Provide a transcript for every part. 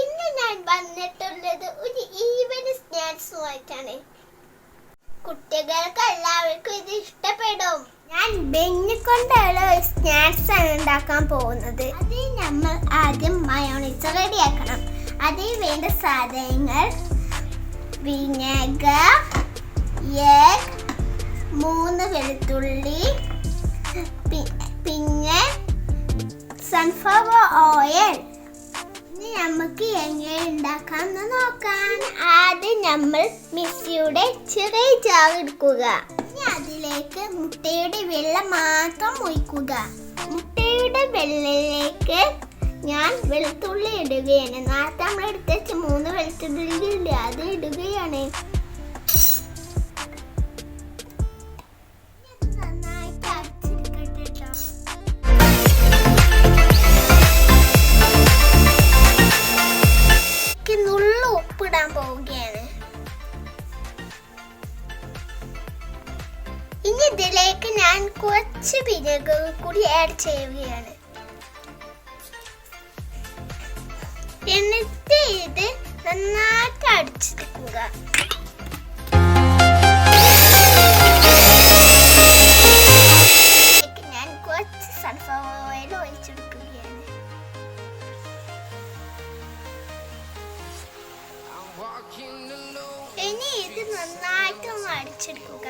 ഇന്ന് ഞാൻ വന്നിട്ടുള്ളത് ഒരു ഈവനിങ് സ്നാക്സുമായിട്ടാണ് കുട്ടികൾക്ക് എല്ലാവർക്കും ഇത് ഇഷ്ടപ്പെടും. ഞാൻ ബെന്നി കൊണ്ടുള്ള ഒരു സ്നാക്സ് ആണ് ഉണ്ടാക്കാൻ പോകുന്നത്. അത് നമ്മൾ ആദ്യം മയോണിസ് റെഡിയാക്കണം. അതിന് വേണ്ട സാധനങ്ങൾ വിനേഗർ എഗ് മൂന്ന് വെളുത്തുള്ളി പിന്നെ സൺഫ്ലവർ ഓയിൽ നമുക്ക് എങ്ങനെ ഉണ്ടാക്കാമെന്ന് നോക്കാം. ആദ്യം നമ്മൾ മിക്സിയുടെ ചെറിയ ജാർ എടുക്കുക. അതിലേക്ക് മുട്ടയുടെ വെള്ളം മാത്രം ഒഴിക്കുക. മുട്ടയുടെ വെള്ളയിലേക്ക് ഞാൻ വെളുത്തുള്ളി ഇടുകയാണ്. നേരത്തെ നമ്മൾ എടുത്ത് മൂന്ന് വെളുത്തുള്ളി ഇല്ല അത് ഇടുകയാണ്. ഇനി ഇതിലേക്ക് ഞാൻ കുറച്ച് വിനെഗർ കൂടി ആഡ് ചെയ്യുകയാണ്. എന്നിട്ട് ഇത് നന്നായിട്ട് അടിച്ചെടുക്കുക. ഞാൻ കുറച്ച് walking alone, അടിച്ചെടുക്കുക.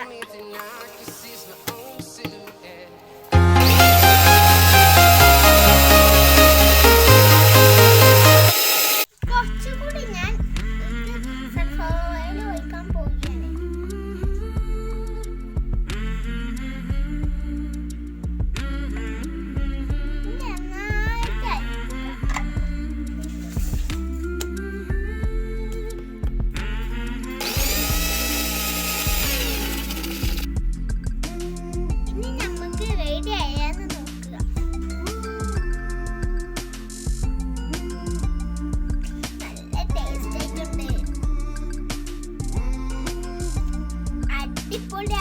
അടിപൊളി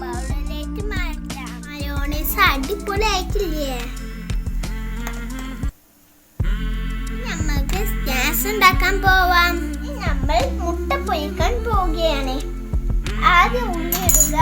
ബൗളിലേക്ക് മാറ്റാം. മയോണൈസ് പോവാം. നമ്മൾ മുട്ട പൊയ്ക്കാൻ പോവുകയാണ്. ആദ്യം ഉള്ളി ഇടുക.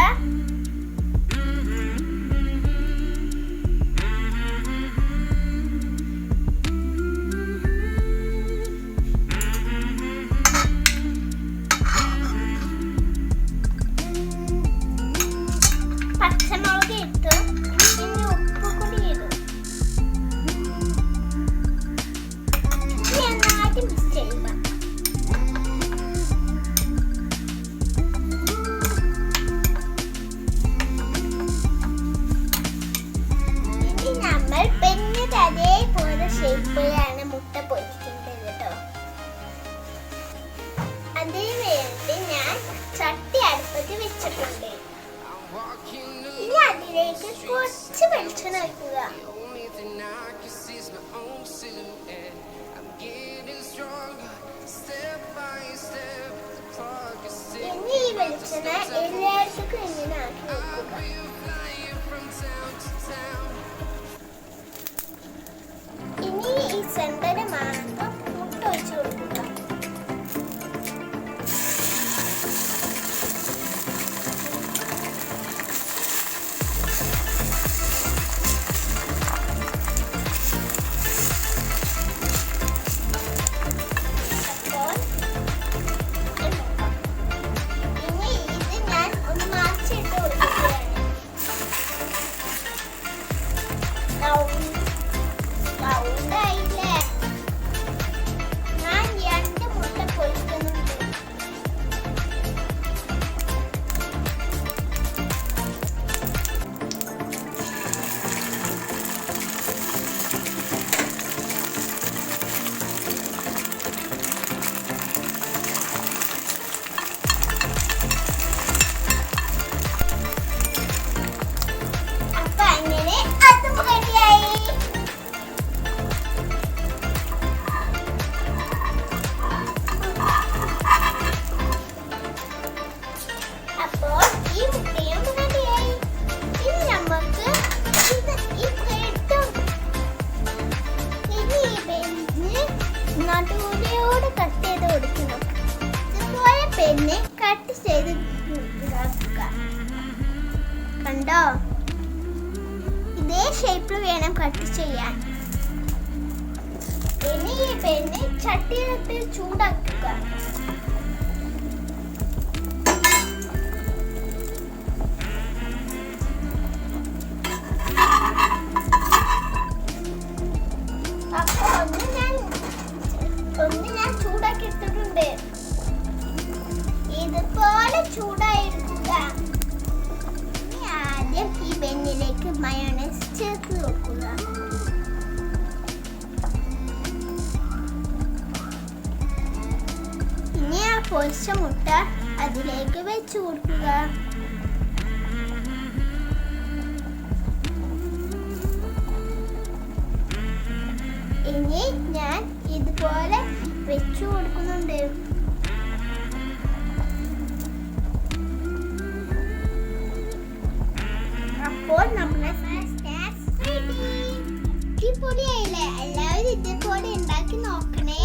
by step. The clock is ticking. ഇനി ഈ വെളിച്ചെണ്ണ എല്ലായിടത്തേക്കും ഇങ്ങനെ ആക്കി വെക്കുക We're flying from town to town. ഇനി ഈ സെന്ററിൽ മാത്രം കട്ട് ചെയ്ത് കണ്ടോ? ഇതേ ഷേപ്പിൽ വേണം കട്ട് ചെയ്യാൻ. ഇനി ഈ ബെന്നെ ചട്ടിയിലിട്ട് ചൂടാക്കുക. അപ്പൊ ഒന്ന് ഞാൻ ഒന്ന് ഞാൻ ചൂടാക്കി എടുത്തിട്ടുണ്ട് ചൂടായിരിക്കുക ഇനി ആദ്യം ഈ ബെന്നിലേക്ക് മയോണൈസ് ചേർത്ത് വെക്കുക. ഇനി ആ പൊരിച്ച മുട്ട അതിലേക്ക് വെച്ചു കൊടുക്കുക. ഇനി ഞാൻ ഇതുപോലെ വെച്ചു കൊടുക്കുന്നുണ്ട്. അപ്പോൾ നമ്മളെ അടിപൊളിയായില്ലേ എല്ലാവരും ഇതേപോലെ ഉണ്ടാക്കി നോക്കണേ.